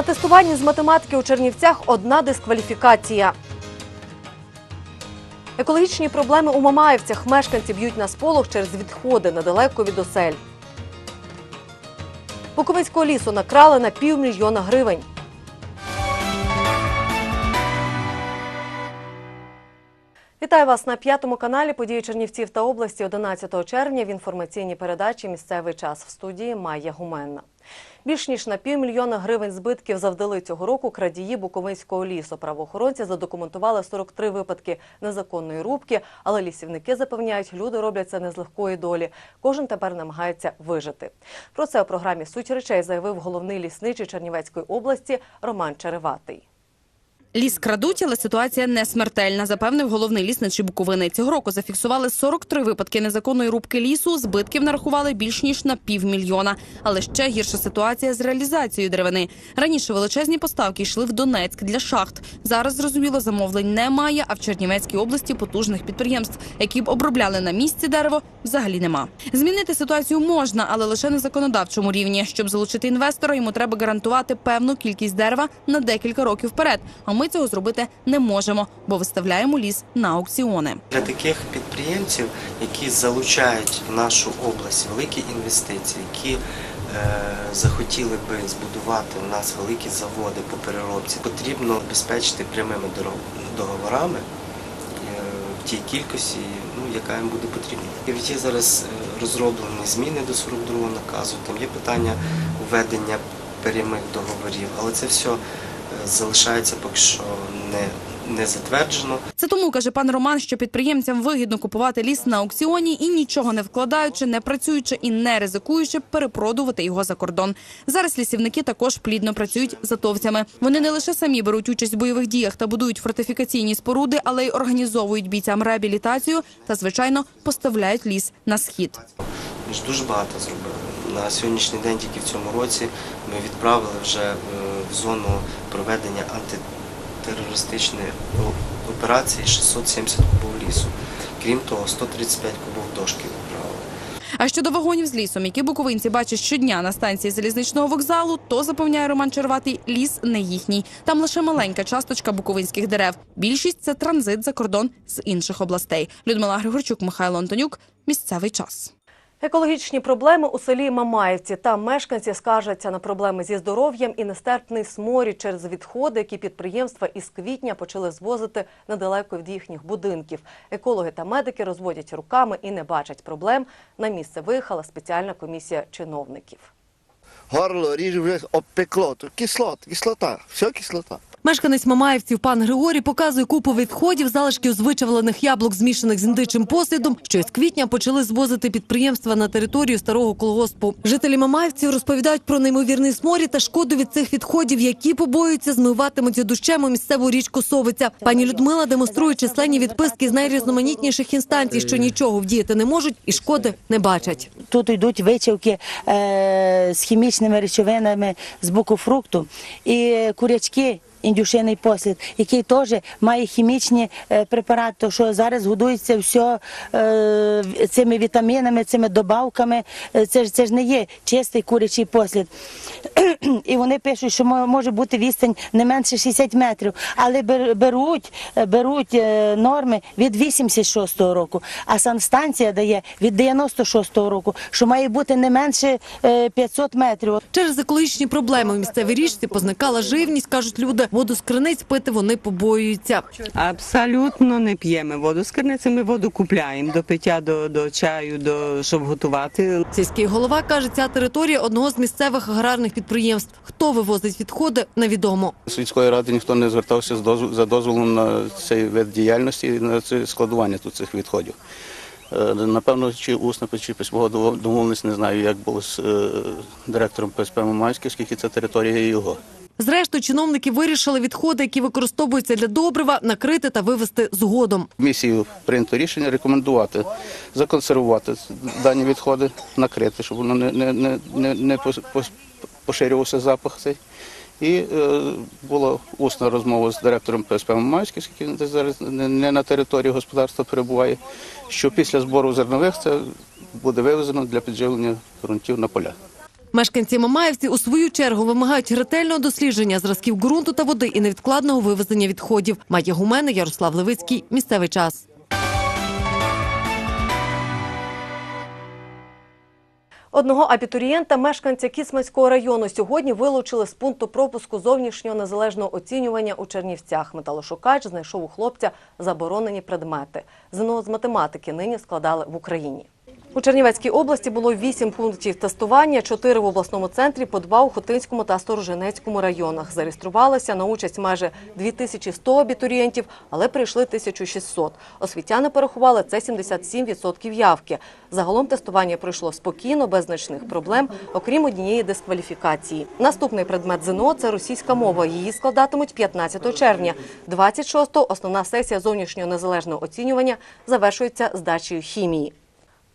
На тестуванні з математики у Чернівцях одна дискваліфікація. Екологічні проблеми у Мамаївцях мешканці б'ють на сполох через відходи недалеко від осель. Буковинського лісу накрали на півмільйона гривень. Вітаю вас на п'ятому каналі події Чернівців та області 11 червня в інформаційній передачі Місцевий час в студії Майя Гуменна. Більш ніж на півмільйона гривень збитків завдали цього року крадії Буковинського лісу. Правоохоронці задокументували 43 випадки незаконної рубки, але лісівники запевняють, люди роблять це не з легкої долі. Кожен тепер намагається вижити. Про це у програмі Суть речей заявив головний лісничий Чернівецької області Роман Череватий. Ліс крадуть, але ситуація не смертельна, запевнив головний лісничий Буковини. Цього року зафіксували 43 випадки незаконної рубки лісу. Збитків нарахували більш ніж на півмільйона. Але ще гірша ситуація з реалізацією деревини. Раніше величезні поставки йшли в Донецьк для шахт. Зараз зрозуміло, замовлень немає. А в Чернівецькій області потужних підприємств, які б обробляли на місці дерево, взагалі нема. Змінити ситуацію можна, але лише на законодавчому рівні. Щоб залучити інвестора, йому треба гарантувати певну кількість дерева на декілька років вперед. А ми цього зробити не можемо, бо виставляємо ліс на аукціони. Для таких підприємців, які залучають в нашу область великі інвестиції, які е, захотіли би збудувати у нас великі заводи по переробці, потрібно забезпечити прямими договорами е, в тій кількості, ну, яка їм буде потрібна. Є зараз е, розроблені зміни до 42 наказу, там є питання введення прямих договорів, але це все залишається поки що не, не затверджено. Це тому каже пан Роман, що підприємцям вигідно купувати ліс на аукціоні і нічого не вкладаючи, не працюючи і не ризикуючи перепродувати його за кордон. Зараз лісівники також плідно працюють з атовцями. Вони не лише самі беруть участь в бойових діях та будують фортифікаційні споруди, але й організовують бійцям реабілітацію та, звичайно, поставляють ліс на схід. Ми ж дуже багато зробили. На сьогоднішній день тільки в цьому році ми відправили вже е, в зону проведення антитерористичної операції 670 кубов лісу. Крім того, 135 кубов дошки відправили. А щодо вагонів з лісом, які буковинці бачать щодня на станції залізничного вокзалу, то запевняє Роман Черватий, ліс не їхній. Там лише маленька часточка буковинських дерев. Більшість це транзит за кордон з інших областей. Людмила Григорчук, Михайло Антонюк. Місцевий час. Екологічні проблеми у селі Мамаївці. Там мешканці скаржаться на проблеми зі здоров'ям і нестерпний сморід через відходи, які підприємства із квітня почали звозити недалеко від їхніх будинків. Екологи та медики розводять руками і не бачать проблем. На місце виїхала спеціальна комісія чиновників. горло ріже вже обпекло. То кислота, кислота, все кислота. Мешканець Мамаївців пан Григорій показує купу відходів, залишків з вичавлених яблук, змішаних з індичим послідом, що із квітня почали звозити підприємства на територію старого колгоспу. Жителі Мамаївців розповідають про неймовірний сморід та шкоду від цих відходів, які побоюються змиватимуться дощем у місцеву річку Совиця. Пані Людмила демонструє численні відписки з найрізноманітніших інстанцій, що нічого вдіяти не можуть і шкоди не бачать. Тут йдуть вичавки е, з хімічними речовинами з боку фрукту і курячки. Індюшиний послід, який теж має хімічні е, препарати, то що зараз годується все е, цими вітамінами, цими добавками. Е, Це ж це ж не є чистий курячий послід. І вони пишуть, що може бути відстань не менше 60 метрів, але беруть, беруть норми від 86-го року, а санстанція дає від 96-го року, що має бути не менше е, 500 метрів. Через екологічні проблеми в місцевій річці позникала живність, кажуть люди. Воду з криниць пити вони побоюються. Абсолютно не п'ємо воду з криниці. Ми воду купляємо до пиття, до, до чаю, до щоб готувати. Сільський голова каже, ця територія одного з місцевих аграрних підприємств. Хто вивозить відходи, невідомо. З сільської ради ніхто не звертався з дозвол- за дозволом на цей вид діяльності і на це складування тут цих відходів. Е, Напевно, чи усна, чи письмова домовленість, не знаю, як було з е, директором ПСП Мамайський, оскільки це територія його. Зрештою, чиновники вирішили відходи, які використовуються для добрива, накрити та вивезти згодом. Місією прийнято рішення рекомендувати законсервувати дані відходи, накрити, щоб воно не, не, не, не, не поширювався запах цей. І е, була усна розмова з директором ПСП Мамайський, який зараз не на території господарства перебуває, що після збору зернових це буде вивезено для підживлення ґрунтів на поля. Мешканці Мамаївці у свою чергу вимагають ретельного дослідження зразків ґрунту та води і невідкладного вивезення відходів. Майя Гумена, Ярослав Левицький. Місцевий час. Одного абітурієнта, мешканця Кісманського району, сьогодні вилучили з пункту пропуску зовнішнього незалежного оцінювання у Чернівцях. Металошукач знайшов у хлопця заборонені предмети. ЗНО з математики нині складали в Україні. У Чернівецькій області було вісім пунктів тестування, чотири в обласному центрі, по два у Хотинському та Сторожинецькому районах. Зареєструвалися на участь майже 2100 абітурієнтів, але прийшли 1600. Освітяни порахували це 77% явки. Загалом тестування пройшло спокійно, без значних проблем, окрім однієї дискваліфікації. Наступний предмет ЗНО – це російська мова. Її складатимуть 15 червня. 26-го основна сесія зовнішнього незалежного оцінювання завершується здачею хімії.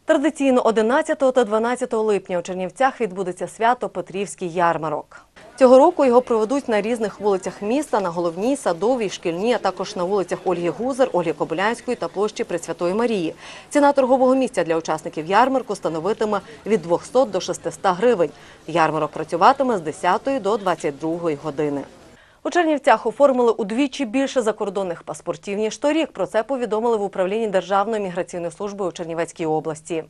Традиційно 11 та 12 липня у Чернівцях відбудеться свято Петрівський ярмарок. Цього року його проведуть на різних вулицях міста, на головній, садовій, шкільній, а також на вулицях Ольги Гузар, Ольги Кобилянської та площі Пресвятої Марії. Ціна торгового місця для учасників ярмарку становитиме від 200 до 600 гривень. Ярмарок працюватиме з 10 до 22 години. У Чернівцях оформили удвічі більше закордонних паспортів, ніж торік. Про це повідомили в управлінні Державної міграційної служби у Чернівецькій області.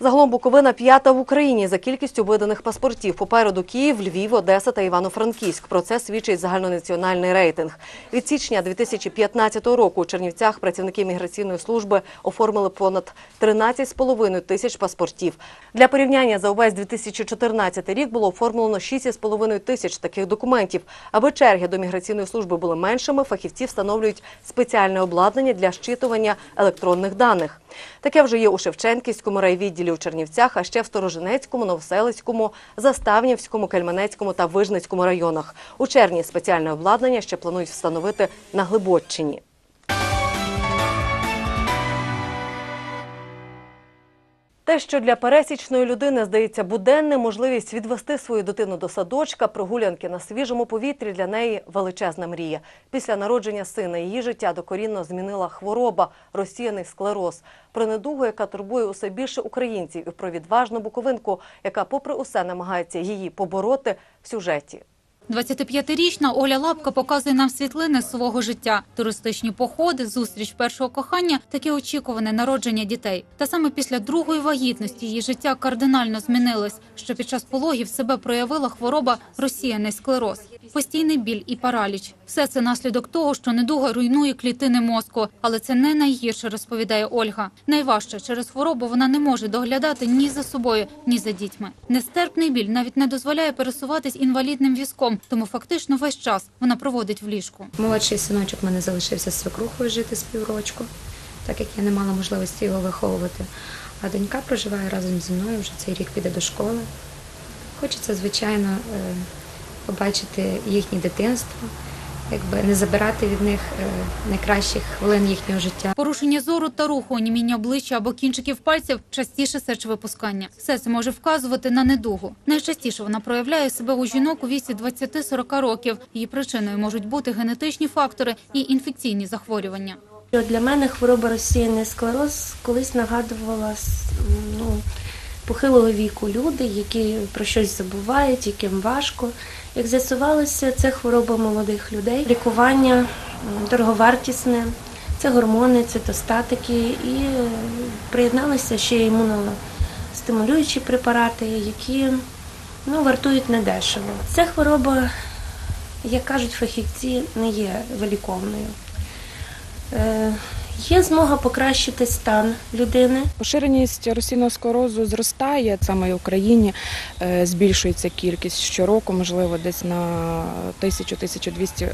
Загалом Буковина п'ята в Україні за кількістю виданих паспортів. Попереду Київ, Львів, Одеса та Івано-Франківськ. Про це свідчить загальнонаціональний рейтинг. Від січня 2015 року у Чернівцях працівники міграційної служби оформили понад 13,5 тисяч паспортів. Для порівняння за увесь 2014 рік було оформлено 6,5 тисяч таких документів. Аби черги до міграційної служби були меншими, фахівці встановлюють спеціальне обладнання для щитування електронних даних. Таке вже є у Шевченківському райвідділі у Чернівцях, а ще в Сторожинецькому, Новоселицькому, Заставнівському, Кельменецькому та Вижницькому районах. У червні спеціальне обладнання ще планують встановити на Глибоччині. Те, що для пересічної людини здається буденним, можливість відвести свою дитину до садочка, прогулянки на свіжому повітрі для неї величезна мрія. Після народження сина її життя докорінно змінила хвороба, розсіяний склероз. Про недугу, яка турбує усе більше українців, і про відважну буковинку, яка, попри усе, намагається її побороти в сюжеті. 25-річна Оля Лапка показує нам світлини свого життя, туристичні походи, зустріч першого кохання, таке очікуване народження дітей. Та саме після другої вагітності її життя кардинально змінилось. Що під час пологів себе проявила хвороба розсіяний склероз, постійний біль і параліч. Все це наслідок того, що недуга руйнує клітини мозку. Але це не найгірше, розповідає Ольга. Найважче через хворобу вона не може доглядати ні за собою, ні за дітьми. Нестерпний біль навіть не дозволяє пересуватись інвалідним візком, тому фактично весь час вона проводить в ліжку. Молодший синочок мене залишився з свекрухою жити з піврочку, так як я не мала можливості його виховувати. А донька проживає разом зі мною, вже цей рік піде до школи. Хочеться, звичайно, е, побачити їхнє дитинство, якби не забирати від них е, найкращих хвилин їхнього життя. Порушення зору та руху, оніміння обличчя або кінчиків пальців, частіше сечовипускання. Все це може вказувати на недугу. Найчастіше вона проявляє себе у жінок у віці 20-40 років. Її причиною можуть бути генетичні фактори і інфекційні захворювання. Для мене хвороба розсіяний склероз колись нагадувала ну, похилого віку люди, які про щось забувають, яким важко. Як з'ясувалося, це хвороба молодих людей. Лікування дороговартісне, це гормони, цитостатики і е, приєдналися ще імуностимулюючі препарати, які ну, вартують недешево. Ця хвороба, як кажуть фахівці, не є виліковною. Є змога покращити стан людини. Поширеність російного склерозу зростає саме в Україні. е, Збільшується кількість щороку, можливо, десь на 1000-1200 е,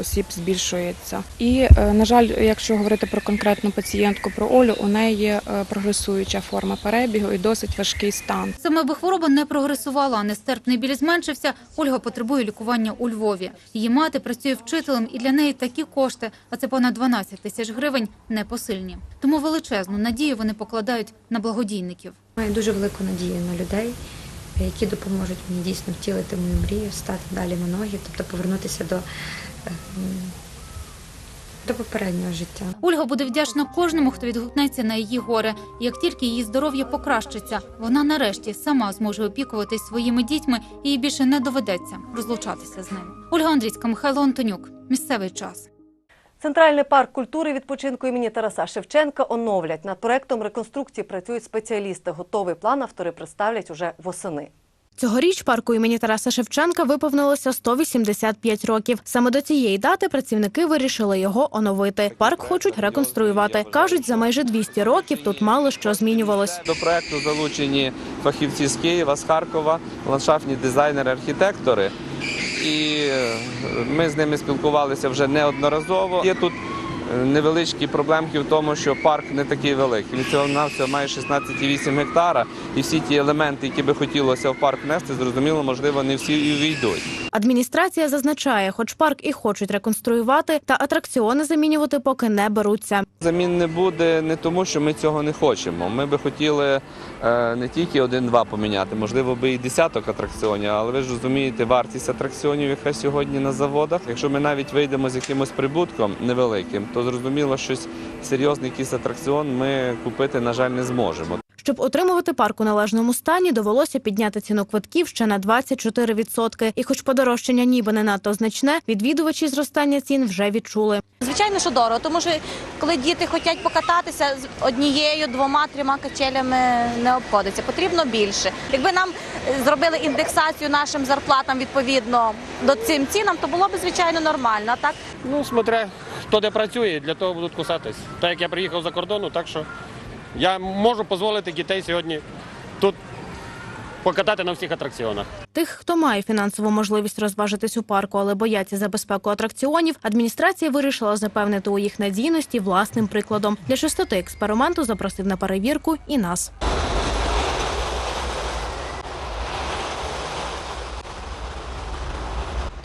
осіб збільшується. І, е, на жаль, якщо говорити про конкретну пацієнтку про Олю, у неї е, прогресуюча форма перебігу і досить важкий стан. Саме аби хвороба не прогресувала, а нестерпний біль зменшився, Ольга потребує лікування у Львові. Її мати працює вчителем, і для неї такі кошти, а це понад 12 тисяч гривень, непосильні. Тому величезну надію вони покладають на благодійників. Маю дуже велику надію на людей, які допоможуть мені дійсно втілити мою мрію, стати далі на ноги, тобто повернутися до е, до попереднього життя. Ольга буде вдячна кожному, хто відгукнеться на її горе. Як тільки її здоров'я покращиться, вона нарешті сама зможе опікуватись своїми дітьми і їй більше не доведеться розлучатися з ними. Ольга Андрійська, Михайло Антонюк. Місцевий час. Центральний парк культури відпочинку імені Тараса Шевченка оновлять. Над проектом реконструкції працюють спеціалісти. Готовий план автори представлять уже восени. Цьогоріч парку імені Тараса Шевченка виповнилося 185 років. Саме до цієї дати працівники вирішили його оновити. Парк хочуть реконструювати. кажуть, за майже 200 років тут мало що змінювалось. До проекту залучені фахівці з Києва, з Харкова, ландшафтні дизайнери, архітектори. І е, ми з ними спілкувалися вже неодноразово. Є тут невеличкі проблемки в тому, що парк не такий великий. Він цього навсього має 16,8 гектара, і всі ті елементи, які би хотілося в парк внести, зрозуміло, можливо, не всі і війдуть. Адміністрація зазначає, хоч парк і хочуть реконструювати, та атракціони замінювати поки не беруться. Замін не буде не тому, що ми цього не хочемо. Ми би хотіли е, не тільки один-два поміняти, можливо, би і десяток атракціонів, але ви ж розумієте вартість атракціонів, яка сьогодні на заводах. Якщо ми навіть вийдемо з якимось прибутком невеликим, то зрозуміло, щось серйозний якийсь атракціон ми купити, на жаль, не зможемо. Щоб утримувати парк у належному стані, довелося підняти ціну квитків ще на 24%. І хоч подорожчання ніби не надто значне, відвідувачі зростання цін вже відчули. Звичайно, що дорого, тому що коли діти хочуть покататися з однією, двома, трьома качелями не обходиться. Потрібно більше. Якби нам е, зробили індексацію нашим зарплатам відповідно до цим цінам, то було б звичайно нормально. А так Ну, смотря хто де працює, для того будуть кусатись. Так як я приїхав за кордону, так що я можу дозволити дітей сьогодні тут покатати на всіх атракціонах. Тих, хто має фінансову можливість розважитись у парку, але бояться за безпеку атракціонів, адміністрація вирішила запевнити у їх надійності власним прикладом. Для чистоти експерименту запросив на перевірку і нас.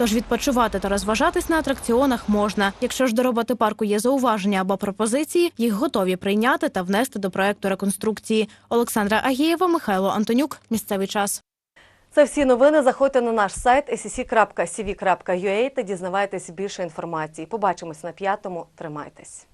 Тож відпочивати та розважатись на атракціонах можна. Якщо ж до роботи парку є зауваження або пропозиції, їх готові прийняти та внести до проекту реконструкції. Олександра Агієва, Михайло Антонюк. Місцевий час. Це всі новини. Заходьте на наш сайт sec.cv.ua та дізнавайтесь більше інформації. Побачимось на п'ятому. Тримайтесь.